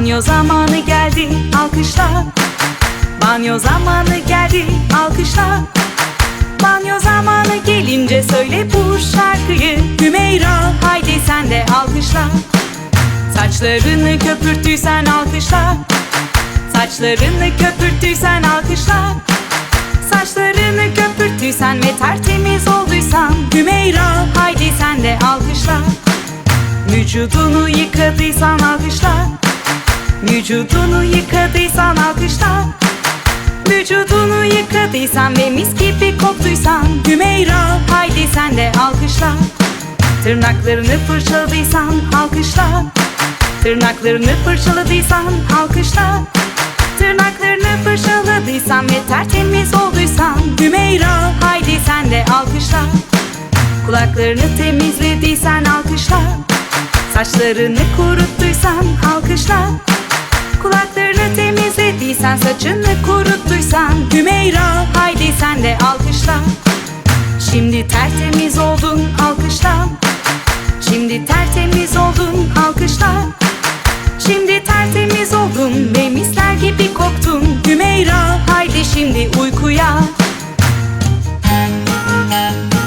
Banyo zamanı geldi alkışla. Banyo zamanı geldi alkışla. Banyo zamanı gelince söyle bu şarkıyı. Hümeyra haydi sen de alkışla. Saçlarını köpürttüysen alkışla. Saçlarını köpürttüysen alkışla. Saçlarını köpürttüysen ve tertemiz olduysan. Hümeyra haydi sen de alkışla. Vücudunu yıkadıysan alkışla Vücudunu yıkadıysan alkışla. Vücudunu yıkadıysan ve mis gibi koktuysan Hümeyra haydi sen de alkışla. Tırnaklarını fırçaladıysan alkışla. Tırnaklarını fırçaladıysan alkışla. Tırnaklarını fırçaladıysan ve tertemiz olduysan Hümeyra haydi sen de alkışla. Kulaklarını temizlediysen alkışla. Saçlarını kuruttuysan alkışla saçını kuruttuysan Hümeyra haydi sen de alkışla. Şimdi tertemiz oldun alkışla. Şimdi tertemiz oldun alkışla. Şimdi tertemiz oldun ve misler gibi koktun. Hümeyra haydi şimdi uykuya. Müzik